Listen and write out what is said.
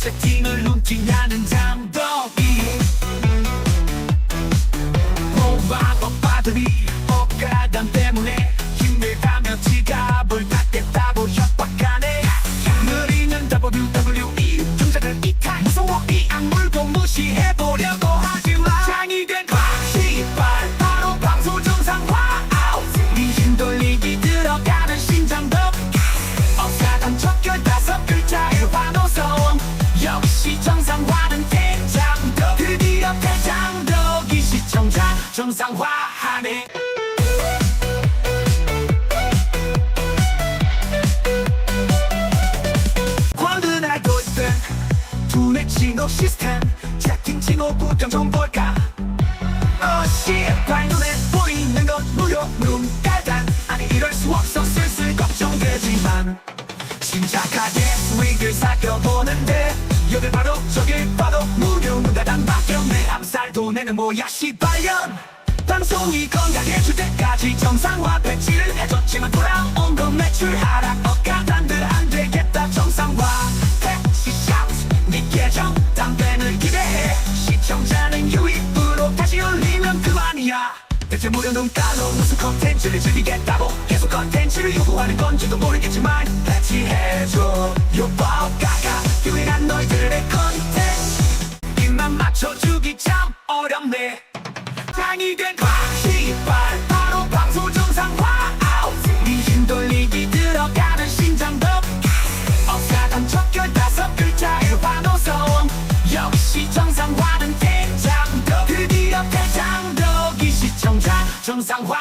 세팅을 눈팅하는 장덕이. 모방 오빠들이 억가담 때문에 힘을 가며 지갑을 닫겠다고 협박하네. 느리는 WWE 등자들 이탈 무서워 이 악물고 무시해보려고 정상화하네. 알고 있든 두뇌 진호 시스템 채팅 진호 구경 좀 볼까 어씨 발눈에 보이는 건 무료 눈깔단. 아니 이럴 수 없어 슬슬 걱정되지만 침착하게 스윙을 살펴보는데 여길 바로 저길 봐도 무료 눈깔단 바뀌었네 암살도 내는 뭐야 시발년 방송이 건강해질 때까지 정상화 배치를 해줬지만 돌아온 건 매출 하락 억가단들 안 되겠다. 정상화 샤우트 네 계정 담배를 기대해. 시청자는 유입으로 다시 올리면 그만이야. 대체 무료 눈가로 무슨 컨텐츠를 즐기겠다고 계속 컨텐츠를 요구하는 건지도 모르겠지만 배치해줘. 요법가가 유일한 너희들의 컨텐츠. 입만 맞춰주기 참 어렵네 장이 된 과시발. 바로 방송 정상화 아웃. 이힘 돌리기 들어가는 심장덕. 억가단 척결 다섯 글자의 환호성. 역시 정상화는 대장덕. 드디어 대장덕이 시청자 정상화